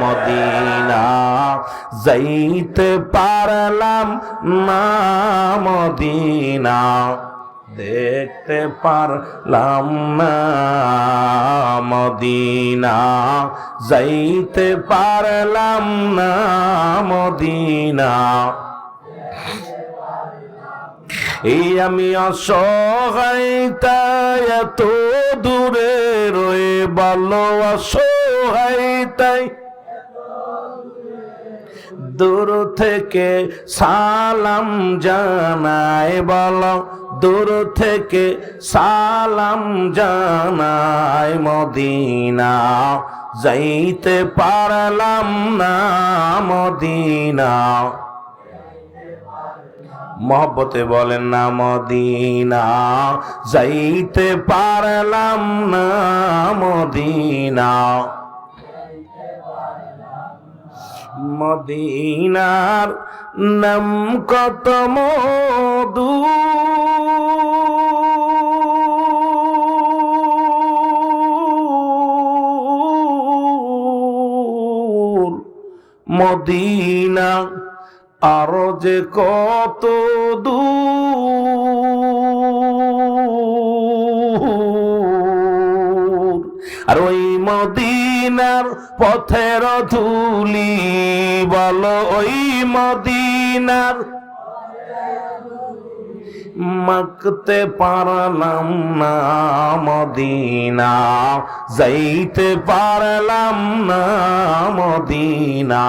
Medina. যাইতে পারলাম না মদিনা। দেখতে পারলাম না মদিনা। যাইতে পারলাম না মদিনা। এই আমি অসহায়তায় এত দূরে রয়ে ভালো অসহায়তাই দূর থেকে সালাম জানায়, বল, দূর থেকে সালাম জানায় মদিনা। যাইতে পারলাম না মদিনা। মহব্বতে বলেন, না মদিনা। যাইতে পারলাম না মদিনা। মদিনার নাম কত মধু। মদিনা আরও যে কত দূর। আর ওই মদিনার পথের ধুলি, বলো ওই মদিনার। মাকতে পারলাম না মদিনা, যাইতে পারলাম না মদিনা।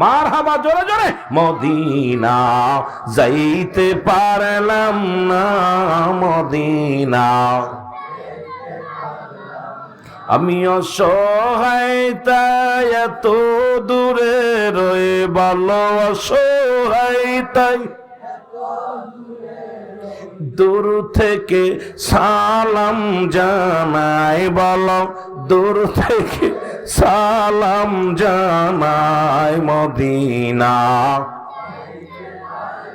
মার হাবা জোরে জোরে। মদিনা, যাইতে পারলাম না মদিনা। আমি অসহায়তায় এত দূরে রয়ে ভালো অসহায়তাই দূর থেকে সালাম জানাই, বলো দূর থেকে সালাম জানাই মদিনা।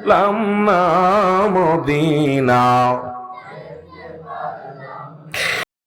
লাম মদিনা।